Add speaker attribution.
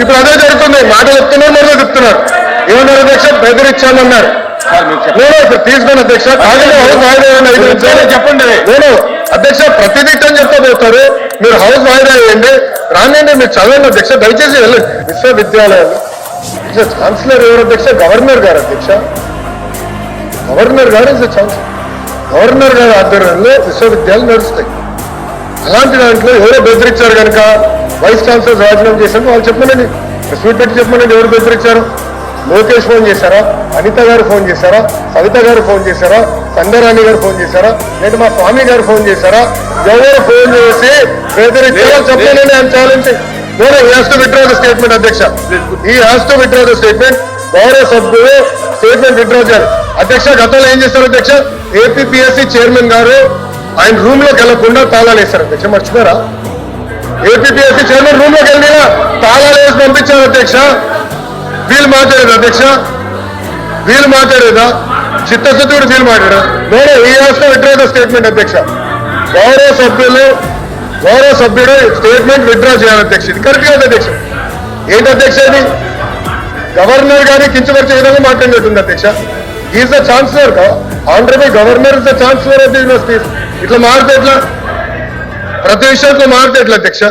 Speaker 1: ఇప్పుడు అదే జరుగుతుంది. మాట చెప్తున్నారు మరో చెప్తున్నారు. ఏమన్నారు అధ్యక్ష? బెదిరించామన్నారు. నేను ఇప్పుడు తీసుకోండి అధ్యక్ష చెప్పండి నేను అధ్యక్ష ప్రతిదిట్టం చెప్తా పోతారు మీరు హౌస్ వాయిదా వేయండి రానండి మీరు చదవండి అధ్యక్ష. దయచేసి వెళ్ళండి విశ్వవిద్యాలయాలు ఛాన్సలర్ ఎవరు అధ్యక్ష? గవర్నర్ గారు అధ్యక్ష. గవర్నర్ గారు ఇస్ ఛాన్సలర్ గవర్నర్ గారి ఆధ్వర్యంలో విశ్వవిద్యాలయాలు నడుస్తాయి. అలాంటి దాంట్లో ఎవరో బెదిరించారు కనుక? వైస్ ఛాన్సలర్ రాజీనామా చేశారు వాళ్ళు చెప్పమనండి. మీట్ పెట్టి చెప్పమనండి ఎవరు బెదిరించారు? లోకేష్ ఫోన్ చేశారా? అనిత గారు ఫోన్ చేశారా? సవిత గారు ఫోన్ చేశారా? సంధ్యారాణి గారు ఫోన్ చేశారా? లేదా మా స్వామి గారు ఫోన్ చేశారా? ఎవరు ఫోన్ చేసి బెదిరించారో చెప్పమనండి అని ఛాలెంజ్ నేను he has to withdraw the statement అధ్యక్ష he has to withdraw the statement గౌరవ సభ్యులు స్టేట్మెంట్ విత్డ్రా చేయాలి. అధ్యక్ష గతంలో ఏం చేశారు అధ్యక్ష? ఏపీపీఎస్సీ చైర్మన్ గారు ఆయన రూమ్లోకి వెళ్ళకుండా తాళాలు వేశారు. అధ్యక్ష మర్చిపోయారా? ఏపీపీఎస్సీ చైర్మన్ రూమ్లోకి వెళ్ళినా తాళాలు వేసి పంపించారు అధ్యక్ష. వీళ్ళు మాట్లాడేది అధ్యక్ష? వీళ్ళు మాట్లాడేదా? చిత్తశుద్ధి కూడా వీళ్ళు మాట్లాడా? నేను ఈ హాస్టల్ విత్డ్రా స్టేట్మెంట్ అధ్యక్ష. గౌరవ సభ్యులు గౌరవ సభ్యుడు స్టేట్మెంట్ విత్డ్రా చేయాలి అధ్యక్ష. ఇది కరెక్ట్ కాదు అధ్యక్ష. ఏంటి అధ్యక్ష ఇది? గవర్నర్ గారిని కించపరిచే విధంగా మాట్లాడినట్టుంది అధ్యక్ష. Is the chancellor honourable governor is the chancellor of the universities ఇట్లా మారితే ఎట్లా? ప్రతి విషయంలో మారితే ఎట్లా అధ్యక్ష?